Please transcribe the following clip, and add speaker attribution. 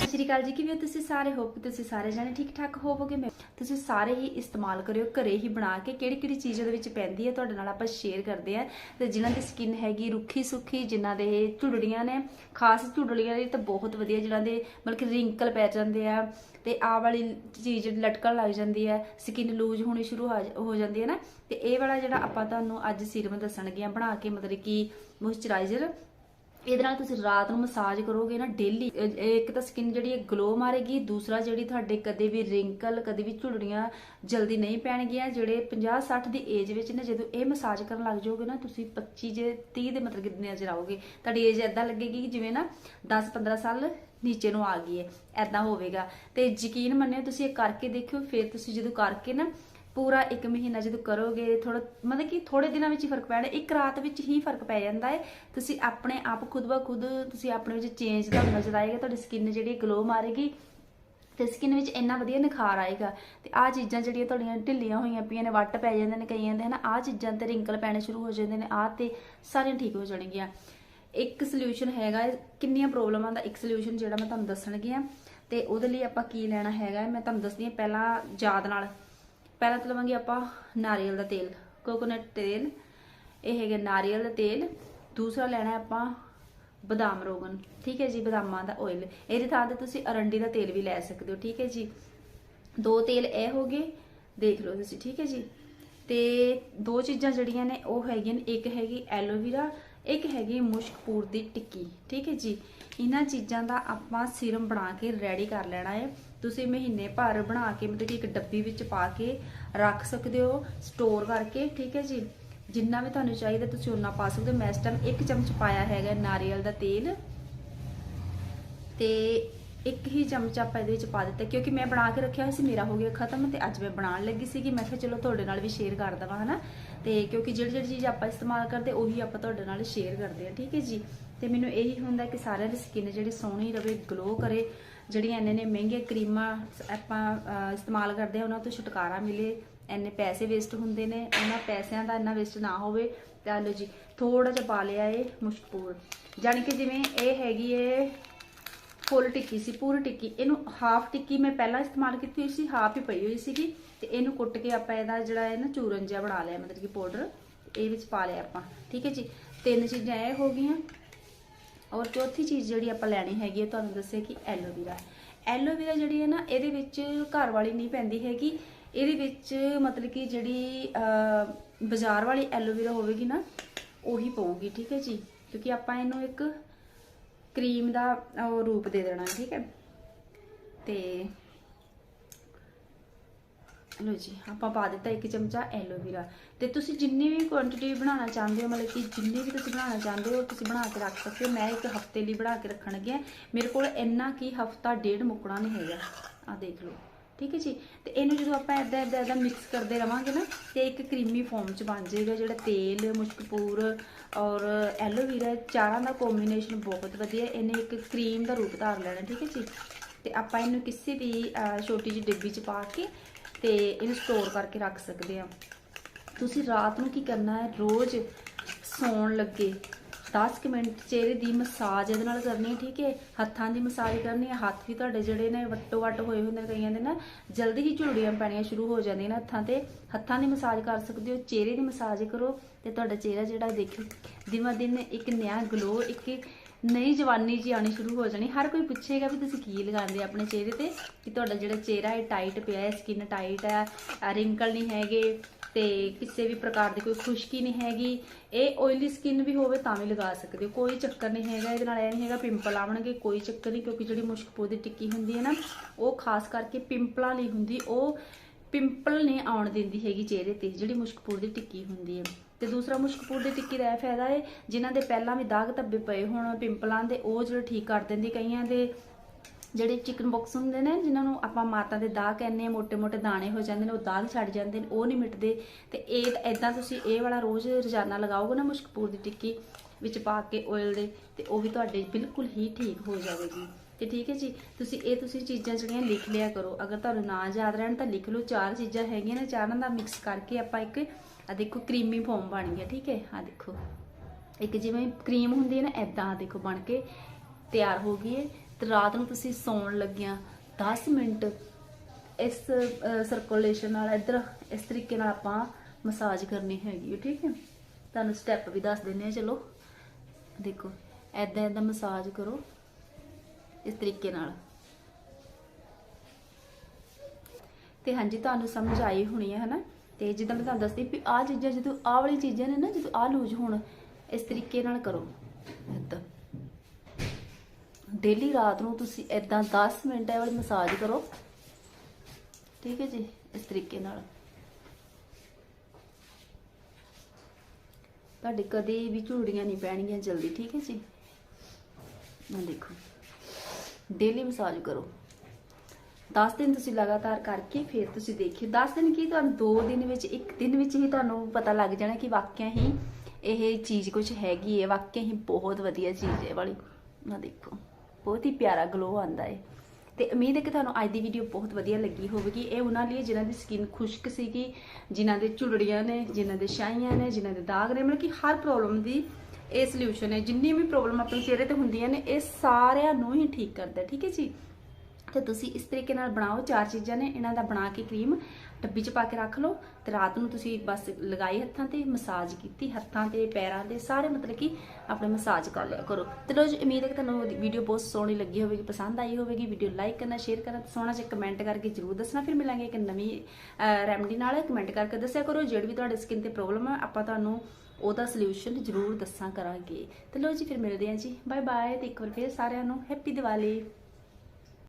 Speaker 1: ਸਤਿ ਸ਼੍ਰੀ ਅਕਾਲ ਜੀ, ਕਿਵੇਂ ਤੁਸੀਂ ਸਾਰੇ? ਹੋਪ ਤੁਸੀਂ ਸਾਰੇ ਜਾਣੇ ਠੀਕ ਠਾਕ ਹੋਵੋਗੇ। ਮੈਂ ਤੁਸੀਂ ਸਾਰੇ ਹੀ ਇਸਤੇਮਾਲ ਕਰਿਓ, ਘਰੇ ਹੀ ਬਣਾ ਕੇ ਕਿਹੜੀ ਕਿਹੜੀ ਚੀਜ਼ ਉਹਦੇ ਵਿੱਚ ਪੈਂਦੀ ਹੈ, ਤੁਹਾਡੇ ਨਾਲ ਆਪਾਂ ਸ਼ੇਅਰ ਕਰਦੇ ਆ ਤੇ ਜਿਨ੍ਹਾਂ ਦੀ ਸਕਿਨ ਹੈਗੀ ਰੁੱਖੀ ਸੁੱਖੀ ਜਿਨ੍ਹਾਂ ਦੇ ਝੁਰੜੀਆਂ ਨੇ, ਖਾਸ ਝੁਰੜੀਆਂ ਲਈ ਤਾਂ ਬਹੁਤ ਵਧੀਆ, ਜਿਨ੍ਹਾਂ ਦੇ ਮਤਲਬ ਕਿ ਰਿੰਕਲ ਪੈ ਜਾਂਦੇ ਆ, ਤੇ ਆ ਵਾਲੀ ਚੀਜ਼ ਲਟਕਣ ਲੱਗ ਜਾਂਦੀ ਹੈ ਸਕਿਨ ਲੂਜ਼ ਹੋਣੀ ਸ਼ੁਰੂ ਹੋ ਹੋ ਜਾਂਦੀ ਹੈ ਨਾ। ਤੇ ਇਹ ਵਾਲਾ ਜਿਹੜਾ ਆਪਾਂ ਤੁਹਾਨੂੰ ਅੱਜ ਸੀਰਮ ਦੱਸਣਗੇ ਆ ਬਣਾ ਕੇ ਮਤਲਬ ਕਿ ਮੋਇਸਚਰਾਈਜ਼ਰ ਇਹਦੇ ਨਾਲ ਤੁਸੀਂ ਰਾਤ ਨੂੰ ਮਸਾਜ ਕਰੋਗੇ ਨਾ ਡੇਲੀ ਇੱਕ ਤਾਂ ਸਕਿਨ ਜਿਹੜੀ ਹੈ ਗਲੋ ਮਾਰੇਗੀ, ਦੂਸਰਾ ਜਿਹੜੀ ਤੁਹਾਡੇ ਕਦੇ ਵੀ ਰਿੰਕਲ ਕਦੇ ਵੀ ਝੁਰੜੀਆਂ ਜਲਦੀ ਨਹੀਂ ਪੈਣਗੀਆਂ, ਜਿਹੜੇ 50 60 ਦੀ ਏਜ ਵਿੱਚ ਨੇ, ਜਦੋਂ ਇਹ ਮਸਾਜ ਕਰਨ ਲੱਗ ਜਾਓਗੇ ਨਾ, ਤੁਸੀਂ 25 ਜੇ 30 ਦੇ ਮਤਲਬ ਕਿ ਨਜ਼ਰ ਆਓਗੇ, ਤੁਹਾਡੀ ਏਜ ਐਦਾਂ ਲੱਗੇਗੀ ਜਿਵੇਂ ਨਾ 10 15 ਸਾਲ ਨੀਚੇ ਨੂੰ ਆ ਗਈ ਹੈ ਐਦਾਂ ਹੋਵੇਗਾ। ਤੇ ਯਕੀਨ ਮੰਨਿਓ ਤੁਸੀਂ ਇਹ ਕਰਕੇ ਦੇਖਿਓ, ਫਿਰ ਤੁਸੀਂ ਜਦੋਂ ਕਰਕੇ ਨਾ ਪੂਰਾ 1 ਮਹੀਨਾ ਜਦੋਂ ਕਰੋਗੇ ਥੋੜਾ ਮਤਲਬ ਕਿ ਥੋੜੇ ਦਿਨਾਂ ਵਿੱਚ ਹੀ ਫ਼ਰਕ ਪੈਣਾ ਇੱਕ ਰਾਤ ਵਿੱਚ ਹੀ ਫ਼ਰਕ ਪੈ ਜਾਂਦਾ ਹੈ। ਤੁਸੀਂ ਆਪਣੇ ਆਪ ਖੁਦ ਬ ਖੁਦ, ਤੁਸੀਂ ਆਪਣੇ ਵਿੱਚ ਚੇਂਜ ਤੁਹਾਨੂੰ ਨਜ਼ਰ ਆਏਗਾ, ਤੁਹਾਡੀ ਸਕਿਨ ਜਿਹੜੀ ਗਲੋ ਮਾਰੇਗੀ ਤੇ ਸਕਿਨ ਵਿੱਚ ਇੰਨਾ ਵਧੀਆ ਨਿਖਾਰ ਆਏਗਾ। ਤੇ ਆਹ ਚੀਜ਼ਾਂ ਜਿਹੜੀਆਂ ਤੁਹਾਡੀਆਂ ਢਿੱਲੀਆਂ ਹੋਈਆਂ ਪਈਆਂ ਨੇ, ਵੱਟ ਪੈ ਜਾਂਦੇ ਨੇ ਕਈਆਂ ਦੇ, ਹਨਾ? ਆਹ ਚੀਜ਼ਾਂ ਤੇ ਰਿੰਕਲ ਪੈਣੇ ਸ਼ੁਰੂ ਹੋ ਜਾਂਦੇ ਨੇ, ਆਹ ਤੇ ਸਾਰੀਆਂ ਠੀਕ ਹੋ ਜਾਣਗੀਆਂ। ਇੱਕ ਸੋਲੂਸ਼ਨ ਹੈਗਾ, ਕਿੰਨੀਆਂ ਪ੍ਰੋਬਲਮਾਂ ਦਾ ਇੱਕ ਸੋਲੂਸ਼ਨ ਜਿਹੜਾ ਮੈਂ ਤੁਹਾਨੂੰ ਦੱਸਣਗੀ ਆ ਤੇ ਉਹਦੇ ਲਈ ਆਪਾਂ ਕੀ ਲੈਣਾ ਹੈਗਾ, ਮੈਂ ਤੁਹਾਨੂੰ ਦੱਸਦੀ ਹਾਂ ਪਹਿਲਾਂ ਯਾਦ ਨਾਲ। ਪਹਿਲਾਂ ਤਾਂ ਲਵਾਂਗੇ ਆਪਾਂ ਨਾਰੀਅਲ ਦਾ ਤੇਲ ਕੋਕੋਨਟ ਤੇਲ। ਇਹ ਹੈਗਾ ਨਾਰੀਅਲ ਦਾ ਤੇਲ। ਦੂਸਰਾ ਲੈਣਾ ਆਪਾਂ ਬਦਾਮ ਰੋਗਨ, ਠੀਕ ਹੈ ਜੀ, ਬਦਾਮਾਂ ਦਾ ਆਇਲ ਇਹਦੀ ਥਾਂ ਤੇ ਤੁਸੀਂ ਅਰੰਡੀ ਦਾ ਤੇਲ ਵੀ ਲੈ ਸਕਦੇ ਹੋ, ਠੀਕ ਹੈ ਜੀ। ਦੋ ਤੇਲ ਇਹ ਹੋ ਗਏ, ਦੇਖ ਲਓ ਤੁਸੀਂ, ਠੀਕ ਹੈ ਜੀ। ਤੇ ਦੋ ਚੀਜ਼ਾਂ ਜਿਹੜੀਆਂ ਨੇ, ਉਹ ਹੈਗੀਆਂ ਨੇ, ਇੱਕ ਹੈਗੀ ਐਲੋਵੀਰਾ ਇੱਕ ਹੈਗੀ ਮੁਸ਼ਕਪੂਰ ਦੀ ਟਿੱਕੀ, ਠੀਕ ਹੈ ਜੀ। ਇਹਨਾਂ ਚੀਜ਼ਾਂ ਦਾ ਆਪਾਂ ਸਿਰਮ ਬਣਾ ਕੇ ਰੈਡੀ ਕਰ ਲੈਣਾ ਹੈ। ਤੁਸੀਂ ਮਹੀਨੇ ਭਰ ਬਣਾ ਕੇ, ਮਤਲਬ ਕਿ ਇੱਕ ਡੱਬੀ ਵਿੱਚ ਪਾ ਕੇ ਰੱਖ ਸਕਦੇ ਹੋ ਸਟੋਰ ਕਰਕੇ, ਠੀਕ ਹੈ ਜੀ? ਜਿੰਨਾ ਵੀ ਤੁਹਾਨੂੰ ਚਾਹੀਦਾ ਤੁਸੀਂ ਉਹਨਾਂ ਪਾ ਸਕਦੇ ਹੋ। ਮੈਂ ਇਸ ਟਾਈਮ ਇੱਕ ਚਮਚ ਪਾਇਆ ਹੈਗਾ ਨਾਰੀਅਲ ਦਾ ਤੇਲ। ਤੇ ਇੱਕ ਹੀ ਚਮਚ ਆਪਾਂ ਇਹਦੇ ਵਿੱਚ ਪਾ ਦਿੱਤਾ, ਕਿਉਂਕਿ ਮੈਂ ਬਣਾ ਕੇ ਰੱਖਿਆ ਹੋਇਆ ਸੀ, ਮੇਰਾ ਹੋ ਗਿਆ ਖਤਮ ਤੇ ਅੱਜ ਮੈਂ ਬਣਾਉਣ ਲੱਗੀ ਸੀ ਕਿ ਮੈਂ ਕਿਹਾ ਚਲੋ ਤੁਹਾਡੇ ਨਾਲ ਵੀ ਸ਼ੇਅਰ ਕਰ ਦਵਾਂ, ਹਨਾ? ਤੇ ਕਿਉਂਕਿ ਜਿਹੜੀ ਜਿਹੜੀ ਚੀਜ਼ ਆਪਾਂ ਇਸਤੇਮਾਲ ਕਰਦੇ, ਉਹੀ ਆਪਾਂ ਤੁਹਾਡੇ ਨਾਲ ਸ਼ੇਅਰ ਕਰਦੇ ਆ, ਠੀਕ ਹੈ ਜੀ? ਤੇ ਮੈਨੂੰ ਇਹੀ ਹੁੰਦਾ ਕਿ ਸਾਰਿਆਂ ਦੀ ਸਕਿਨ ਜਿਹੜੀ ਸੋਹਣੀ ਰਵੇ ਗਲੋ ਕਰੇ। ਜਿਹੜੀਆਂ ਇੰਨੇ ਨੇ ਮਹਿੰਗੀਆਂ ਕਰੀਮਾਂ ਆਪਾਂ ਇਸਤੇਮਾਲ ਕਰਦੇ ਹਾਂ, ਉਹਨਾਂ ਤੋਂ ਛੁਟਕਾਰਾ ਮਿਲੇ, ਇੰਨੇ ਪੈਸੇ ਵੇਸਟ ਹੁੰਦੇ ਨੇ, ਉਹਨਾਂ ਪੈਸਿਆਂ ਦਾ ਇੰਨਾ ਵੇਸਟ ਨਾ ਹੋਵੇ, ਤੇ ਆਹ ਲਓ ਜੀ ਥੋੜਾ ਜਿਹਾ ਪਾ ਲਿਆ ਇਹ ਮੁਸ਼ਕਪੂਰ। ਜਾਣੀ ਕਿ ਜਿਵੇਂ ਇਹ ਹੈਗੀ ਏ ਫੁੱਲ ਟਿੱਕੀ ਸੀ, ਪੂਰੀ ਟਿੱਕੀ। ਇਹਨੂੰ ਹਾਫ ਟਿੱਕੀ ਮੈਂ ਪਹਿਲਾਂ ਇਸਤੇਮਾਲ ਕੀਤੀ ਹੋਈ ਸੀ ਹਾਫ ਹੀ ਪਈ ਹੋਈ ਸੀਗੀ, ਤੇ ਇਹਨੂੰ ਕੁੱਟ ਕੇ ਆਪਾਂ ਇਹਦਾ ਜਿਹੜਾ ਹੈ ਨਾ ਚੂਰਨ ਜਿਹਾ ਬਣਾ ਲਿਆ, ਮਤਲਬ ਕਿ ਪਾਊਡਰ ਇਹ ਵਿੱਚ ਪਾ ਲਿਆ ਆਪਾਂ। ਠੀਕ ਹੈ ਜੀ? ਤਿੰਨ ਚੀਜ਼ਾਂ ਇਹ ਹੋ ਗਈਆਂ। ਔਰ ਚੌਥੀ ਚੀਜ਼ ਜਿਹੜੀ ਆਪਾਂ ਲੈਣੀ ਹੈਗੀ ਹੈ ਤੁਹਾਨੂੰ ਦੱਸਿਆ ਕਿ ਐਲੋਵੀਰਾ। ਐਲੋਵੀਰਾ ਜਿਹੜੀ ਹੈ ਨਾ, ਇਹਦੇ ਵਿੱਚ ਘਰ ਵਾਲੀ ਨਹੀਂ ਪੈਂਦੀ ਹੈਗੀ। ਇਹਦੇ ਵਿੱਚ ਮਤਲਬ ਕਿ ਜਿਹੜੀ ਬਾਜ਼ਾਰ ਵਾਲੀ ਐਲੋਵੀਰਾ ਹੋਵੇਗੀ ਨਾ, ਉਹੀ ਪਊਗੀ, ਠੀਕ ਹੈ ਜੀ? ਕਿਉਂਕਿ ਆਪਾਂ ਇਹਨੂੰ ਇੱਕ ਕਰੀਮ ਦਾ ਰੂਪ ਦੇ ਦੇਣਾ, ਠੀਕ ਹੈ? ਤੇ ਲੋ ਜੀ, ਆਪਾਂ ਪਾ ਦਿੱਤਾ ਇੱਕ ਚਮਚਾ ਐਲੋਵੀਰਾ ਤੇ ਤੁਸੀਂ ਜਿੰਨੀ ਵੀ ਕੁਆਂਟੀਟੀ ਬਣਾਉਣਾ ਚਾਹੁੰਦੇ ਹੋ, ਮਤਲਬ ਕਿ ਜਿੰਨੀ ਵੀ ਤੁਸੀਂ ਬਣਾਉਣਾ ਚਾਹੁੰਦੇ ਹੋ, ਤੁਸੀਂ ਬਣਾ ਕੇ ਰੱਖ ਸਕਦੇ ਹੋ। ਮੈਂ ਇੱਕ ਹਫ਼ਤੇ ਲਈ ਬਣਾ ਕੇ ਰੱਖਣ ਲੱਗੀ ਮੇਰੇ ਕੋਲ ਇੰਨਾ ਕੀ ਹਫਤਾ ਡੇਢ ਮੁੱਕਣਾ ਨਹੀਂ ਹੈਗਾ। ਆ ਦੇਖ ਲਓ। ਠੀਕ ਹੈ ਜੀ? ਤੇ ਇਹਨੂੰ ਜਦੋਂ ਆਪਾਂ ਇਦਾਂ ਇਦਾਂ ਇਦਾਂ ਮਿਕਸ ਕਰਦੇ ਰਵਾਂਗੇ ਨਾ, ਤੇ ਇੱਕ ਕਰੀਮੀ ਫਾਰਮ ਚ ਬਣ ਜਾਏਗਾ ਜਿਹੜਾ ਤੇਲ, ਮੁਸ਼ਕਪੂਰ ਔਰ ਐਲੋਵੀਰਾ ਚਾਰਾਂ ਦਾ ਕੰਬੀਨੇਸ਼ਨ ਬਹੁਤ ਵਧੀਆ। ਇਹਨੇ ਇੱਕ ਕਰੀਮ ਦਾ ਰੂਪ ਧਾਰ ਲੈਣਾ, ਠੀਕ ਹੈ ਜੀ? ਤੇ ਆਪਾਂ ਇਹਨੂੰ ਕਿਸੇ ਵੀ ਛੋਟੀ ਜਿਹੀ ਡੱਬੀ ਚ ਪਾ ਕੇ ਤੇ ਇਹਨੂੰ ਸਟੋਰ ਕਰਕੇ ਰੱਖ ਸਕਦੇ ਆ ਤੁਸੀਂ ਰਾਤ ਨੂੰ ਕੀ ਕਰਨਾ ਹੈ? ਰੋਜ਼ ਸੌਣ ਲੱਗੇ। 10 ਕੁ ਮਿੰਟ ਚਿਹਰੇ ਦੀ ਮਸਾਜ ਇਹਦੇ ਨਾਲ ਕਰਨੀ ਠੀਕ ਹੈ? ਹੱਥਾਂ ਦੀ ਮਸਾਜ ਕਰਨੀ ਹੈ। ਹੱਥ ਵੀ ਤੁਹਾਡੇ ਜਿਹੜੇ ਨੇ ਵੱਟੋ ਵੱਟ ਹੋਏ ਹੁੰਦੇ ਨੇ ਕਈਆਂ ਦੇ ਨਾ, ਜਲਦੀ ਹੀ ਝੁਰੜੀਆਂ ਪੈਣੀਆਂ ਸ਼ੁਰੂ ਹੋ ਜਾਂਦੀਆਂ ਨੇ ਹੱਥਾਂ ਤੇ। ਹੱਥਾਂ ਦੀ ਮਸਾਜ ਕਰ ਸਕਦੇ ਹੋ, ਚਿਹਰੇ ਦੀ ਮਸਾਜ ਕਰੋ ਤੇ ਤੁਹਾਡਾ ਚਿਹਰਾ ਜਿਹੜਾ ਦੇਖੋ ਦਿਨੋਂ ਦਿਨ ਇੱਕ ਨਿਆ ਗਲੋ ਇੱਕ ਨਈ ਜਵਾਨੀ ਜੀ ਆਣੀ ਸ਼ੁਰੂ ਹੋ ਜਾਣੀ। ਹਰ ਕੋਈ ਪੁੱਛੇਗਾ ਵੀ ਤੁਸੀਂ ਕੀ ਲਗਾਉਂਦੇ ਆਪਣੇ ਚਿਹਰੇ ਤੇ? ਕਿ ਤੁਹਾਡਾ ਜਿਹੜਾ ਚਿਹਰਾ ਹੈ ਟਾਈਟ ਪਿਆ ਹੈ ਸਕਿਨ ਟਾਈਟ ਹੈ ਰਿੰਕਲ ਨਹੀਂ ਹੈਗੇ ਤੇ ਕਿਸੇ ਵੀ ਪ੍ਰਕਾਰ ਦੀ ਕੋਈ ਖੁਸ਼ਕੀ ਨਹੀਂ ਹੈਗੀ। ਇਹ ਆਇਲੀ ਸਕਿਨ ਵੀ ਹੋਵੇ ਤਾਂ ਵੀ ਲਗਾ ਸਕਦੇ ਹੋ। ਕੋਈ ਚੱਕਰ ਨਹੀਂ ਹੈਗਾ, ਇਹਦੇ ਨਾਲ ਇਹ ਨਹੀਂ ਹੈਗਾ ਪਿੰਪਲ ਆਉਣਗੇ, ਕੋਈ ਚੱਕਰ ਨਹੀਂ, ਕਿਉਂਕਿ ਜਿਹੜੀ ਮੁਸ਼ਕਪੋ ਦੀ ਟਿੱਕੀ ਹੁੰਦੀ ਹੈ ਨਾ, ਉਹ ਖਾਸ ਕਰਕੇ ਪਿੰਪਲਾਂ ਲਈ ਹੁੰਦੀ, ਉਹ ਪਿੰਪਲ ਨਹੀਂ ਆਉਣ ਦਿੰਦੀ ਹੈਗੀ ਚਿਹਰੇ ਤੇ, ਜਿਹੜੀ ਮੁਸ਼ਕਪੂਰ ਦੀ ਟਿੱਕੀ ਹੁੰਦੀ ਹੈ। ਤੇ ਦੂਸਰਾ ਮੁਸ਼ਕਪੂਰ ਦੀ ਟਿੱਕੀ ਦਾ ਇਹ ਫਾਇਦਾ ਹੈ ਜਿਨ੍ਹਾਂ ਦੇ ਪਹਿਲਾਂ ਵੀ ਦਾਗ ਧੱਬੇ ਪਏ ਹੋਣ ਪਿੰਪਲਾਂ ਦੇ, ਉਹ ਜਿਹੜਾ ਠੀਕ ਕਰ ਦਿੰਦੀ ਕਈਆਂ ਦੇ। ਜਿਹੜੇ ਚਿਕਨ ਬਾਕਸ ਹੁੰਦੇ ਨੇ, ਜਿਨ੍ਹਾਂ ਨੂੰ ਆਪਾਂ ਮਾਤਾ ਦੇ ਦਾਗ ਕਹਿੰਦੇ ਆ ਮੋٹے-ਮੋٹے ਦਾਣੇ ਹੋ ਜਾਂਦੇ ਨੇ, ਉਹ ਦਾਗ ਛੱਡ ਜਾਂਦੇ ਨੇ, ਉਹ ਨਹੀਂ ਮਿਟਦੇ। ਤੇ ਇਹ ਐਦਾਂ ਤੁਸੀਂ ਇਹ ਵਾਲਾ ਰੋਜ਼ ਰੋਜ਼ਾਨਾ ਲਗਾਓਗੇ ਨਾ ਮੁਸ਼ਕਪੂਰ ਦੀ ਟਿੱਕੀ ਵਿੱਚ ਪਾ ਕੇ ਆਇਲ ਦੇ, ਤੇ ਉਹ ਵੀ ਤੁਹਾਡੇ ਬਿਲਕੁਲ ਹੀ ਠੀਕ ਹੋ ਜਾਵੇਗੀ। ਤੇ ਠੀਕ ਹੈ ਜੀ, ਤੁਸੀਂ ਇਹ ਤੁਸੀਂ ਚੀਜ਼ਾਂ ਜਿਹੜੀਆਂ ਲਿਖ ਲਿਆ ਕਰੋ। ਅਗਰ ਤੁਹਾਨੂੰ ਨਾ ਯਾਦ ਰਹਿਣ ਤਾਂ ਲਿਖ ਲਓ, ਚਾਰ ਚੀਜ਼ਾਂ ਹੈਗੀਆਂ ਨੇ, ਚਾਰਾਂ ਦਾ ਮਿਕਸ ਕਰਕੇ ਆਪਾਂ ਇੱਕ ਆ ਦੇਖੋ ਕਰੀਮੀ ਫੋਮ ਬਣ ਗਿਆ, ਠੀਕ ਹੈ? ਆ ਦੇਖੋ। ਇੱਕ ਜਿਵੇਂ ਕਰੀਮ ਹੁੰਦੀ ਹੈ ਨਾ ਐਦਾਂ ਦੇਖੋ ਬਣ ਕੇ ਤਿਆਰ ਹੋ ਗਈ ਹੈ। ਤੇ ਰਾਤ ਨੂੰ ਤੁਸੀਂ ਸੌਣ ਲੱਗਿਆਂ 10 ਮਿੰਟ ਇਸ ਸਰਕੂਲੇਸ਼ਨ ਨਾਲ, ਇੱਧਰ ਇਸ ਤਰੀਕੇ ਨਾਲ ਆਪਾਂ ਮਸਾਜ ਕਰਨੀ ਹੈਗੀ ਹੈ, ਠੀਕ ਹੈ? ਤੁਹਾਨੂੰ ਸਟੈਪ ਵੀ ਦੱਸ ਦਿੰਦੇ ਆ ਚਲੋ। ਦੇਖੋ ਐਦਾਂ ਐਦਾਂ ਮਸਾਜ ਕਰੋ। ਇਸ ਤਰੀਕੇ ਨਾਲ। ਤੇ ਹਾਂਜੀ, ਤੁਹਾਨੂੰ ਸਮਝ ਆਈ ਹੋਣੀ ਹੈ, ਹਨਾ? ਤੇ ਜਿੱਦਾਂ ਮੈਂ ਤੁਹਾਨੂੰ ਦੱਸਦੀ ਵੀ ਆਹ ਚੀਜ਼ਾਂ ਜਦੋਂ ਆਹ ਵਾਲੀ ਚੀਜ਼ਾਂ ਨੇ ਨਾ, ਜਦੋਂ ਆਹ ਲੂਜ ਹੋਣ, ਇਸ ਤਰੀਕੇ ਨਾਲ ਕਰੋ। ਏਦਾਂ ਡੇਲੀ ਰਾਤ ਨੂੰ ਤੁਸੀਂ ਏਦਾਂ 10 ਮਿੰਟ ਇਹ ਵਾਲੀ ਮਸਾਜ ਕਰੋ। ਠੀਕ ਹੈ ਜੀ, ਇਸ ਤਰੀਕੇ ਨਾਲ। ਤੁਹਾਡੇ ਕਦੇ ਵੀ ਝੂੜੀਆਂ ਨਹੀਂ ਪੈਣਗੀਆਂ ਜਲਦੀ, ਠੀਕ ਹੈ ਜੀ? ਆ ਦੇਖੋ। ਡੇਲੀ ਮਸਾਜ ਕਰੋ। 10 ਦਿਨ ਤੁਸੀਂ ਲਗਾਤਾਰ ਕਰਕੇ ਫਿਰ ਤੁਸੀਂ ਦੇਖਿਓ। 10 ਦਿਨ ਕੀ ਤੁਹਾਨੂੰ 2 ਦਿਨ ਵਿੱਚ, ਇੱਕ ਦਿਨ ਵਿੱਚ ਹੀ ਤੁਹਾਨੂੰ ਪਤਾ ਲੱਗ ਜਾਣਾ ਕਿ ਵਾਕਿਆ ਹੀ ਇਹ ਚੀਜ਼ ਕੁਝ ਹੈਗੀ ਹੈ। ਵਾਕਿਆ ਹੀ ਬਹੁਤ ਵਧੀਆ ਚੀਜ਼ ਹੈ ਵਾਲੀ। ਨਾ ਦੇਖੋ, ਬਹੁਤ ਹੀ ਪਿਆਰਾ ਗਲੋ ਆਂਦਾ ਹੈ। ਤੇ ਉਮੀਦ ਹੈ ਕਿ ਤੁਹਾਨੂੰ ਅੱਜ ਦੀ ਵੀਡੀਓ ਬਹੁਤ ਵਧੀਆ ਲੱਗੀ ਹੋਵੇਗੀ। ਇਹ ਉਹਨਾਂ ਲਈ ਜਿਨ੍ਹਾਂ ਦੀ ਸਕਿਨ ਖੁਸ਼ਕ ਸੀਗੀ, ਜਿਨ੍ਹਾਂ ਦੇ ਝੁਲੜੀਆਂ ਨੇ, ਜਿਨ੍ਹਾਂ ਦੇ ਛਾਈਆਂ ਨੇ, ਜਿਨ੍ਹਾਂ ਦੇ ਦਾਗ ਨੇ, ਮਤਲਬ ਕਿ ਹਰ ਪ੍ਰੋਬਲਮ ਦੀ ਇਹ ਸੋਲੂਸ਼ਨ ਹੈ। ਜਿੰਨੀ ਵੀ ਪ੍ਰੋਬਲਮ ਆਪਣੇ ਚਿਹਰੇ ਤੇ ਹੁੰਦੀਆਂ ਨੇ, ਇਹ ਸਾਰਿਆਂ ਨੂੰ ਹੀ ਠੀਕ ਕਰਦਾ ਠੀਕ ਹੈ ਜੀ? ਤੇ ਤੁਸੀਂ ਇਸ ਤਰੀਕੇ ਨਾਲ ਬਣਾਓ। ਚਾਰ ਚੀਜ਼ਾਂ ਨੇ। ਇਹਨਾਂ ਦਾ ਬਣਾ ਕੇ ਕਰੀਮ ਡੱਬੀ 'ਚ ਪਾ ਕੇ ਰੱਖ ਲਓ ਤੇ ਰਾਤ ਨੂੰ ਤੁਸੀਂ ਬਸ ਲਗਾਈ ਹੱਥਾਂ ਤੇ ਮਸਾਜ ਕੀਤੀ। ਹੱਥਾਂ ਤੇ, ਪੈਰਾਂ ਤੇ ਸਾਰੇ ਮਤਲਬ ਕਿ ਆਪਣੇ ਮਸਾਜ ਕਰ ਲਿਆ ਕਰੋ। ਤੇ ਲੋ ਜੀ, ਉਮੀਦ ਹੈ ਕਿ ਤੁਹਾਨੂੰ ਵੀਡੀਓ ਬਹੁਤ ਸੋਹਣੀ ਲੱਗੀ ਹੋਵੇਗੀ, ਪਸੰਦ ਆਈ ਹੋਵੇਗੀ। ਵੀਡੀਓ ਲਾਈਕ ਕਰਨਾ ਸ਼ੇਅਰ ਕਰਨਾ ਤੇ ਸੋਹਣਾ ਜਿਹਾ ਕਮੈਂਟ ਕਰਕੇ ਜਰੂਰ ਦੱਸਣਾ। ਫਿਰ ਮਿਲਾਂਗੇ ਇੱਕ ਨਵੀਂ ਰੈਮਡੀ ਨਾਲ। ਕਮੈਂਟ ਕਰਕੇ ਦੱਸਿਆ ਕਰੋ। ਜਿਹੜੀ ਵੀ ਤੁਹਾਡੇ ਸਕਿਨ ਤੇ ਪ੍ਰੋਬਲਮ ਹੈ ਆਪਾਂ ਤੁਹਾਨੂੰ ਉਹਦਾ ਸੋਲੂਸ਼ਨ ਜਰੂਰ ਦੱਸਾਂ ਕਰਾਂਗੇ। ਤੇ ਲੋ ਜੀ, ਫਿਰ ਮਿਲਦੇ ਹਾਂ ਜੀ। ਬਾਏ ਬਾਏ ਤੇ ਇੱਕ ਵਾਰ ਫਿਰ ਸਾਰਿਆਂ ਨੂੰ ਹੈਪੀ ਦੀਵਾਲੀ